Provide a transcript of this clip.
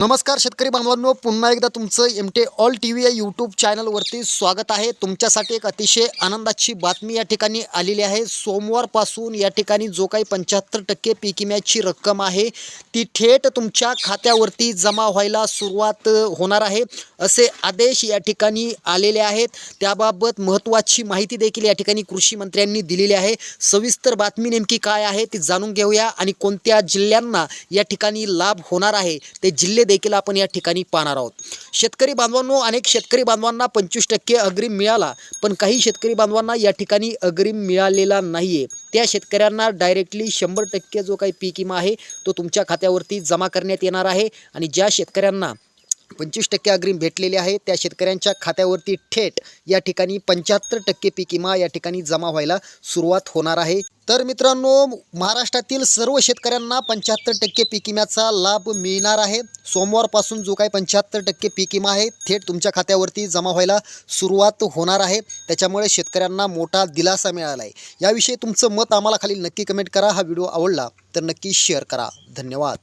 नमस्कार शेतकरी बांधवांनो पुन्हा एकदा तुमचं एम टे ऑल टी व्ही या यूट्यूब चॅनलवरती स्वागत आहे. तुमच्यासाठी एक अतिशय आनंदाची बातमी या ठिकाणी आलेली आहे. सोमवारपासून या ठिकाणी जो काही पंच्याहत्तर टक्के पीक विम्याची रक्कम आहे ती थेट तुमच्या खात्यावरती जमा व्हायला सुरुवात होणार आहे असे आदेश या ठिकाणी आलेले आहेत. त्याबाबत महत्त्वाची माहिती देखील या ठिकाणी कृषी मंत्र्यांनी दिलेली आहे. सविस्तर बातमी नेमकी काय आहे ती जाणून घेऊया आणि कोणत्या जिल्ह्यांना या ठिकाणी लाभ होणार आहे ते जिल्हे देखील आपण या ठिकाणी पाहणार आहोत. शेतकरी बांधवांनो अनेक शेतकरी बांधवांना पंचवीस टक्के अग्रिम मिळाला पण काही शेतकरी बांधवांना या ठिकाणी अग्रिम मिळालेला नाही आहे त्या शेतकऱ्यांना डायरेक्टली शंभर टक्के जो काही पीक विमा आहे तो तुमच्या खात्यावरती जमा करण्यात येणार आहे. आणि ज्या शेतकऱ्यांना पंचवीस टक्के अग्रिम भेटलेले आहे. त्या शेतकऱ्यांच्या खात्यावरती थेट या ठिकाणी पंच्याहत्तर टक्के पीक विमा या ठिकाणी जमा व्हायला सुरुवात होणार आहे. तर मित्रांनो महाराष्ट्रातील सर्व शेतकऱ्यांना पंच्याहत्तर टक्के पीक विम्याचा लाभ मिळणार आहे. सोमवारपासून जो काही पंच्याहत्तर टक्के पीक विमा आहे थेट तुमच्या खात्यावरती जमा व्हायला सुरुवात होणार आहे. त्याच्यामुळे शेतकऱ्यांना मोठा दिलासा मिळाला आहे. याविषयी तुमचं मत आम्हाला खाली नक्की कमेंट करा. हा व्हिडिओ आवडला तर नक्की शेअर करा. धन्यवाद.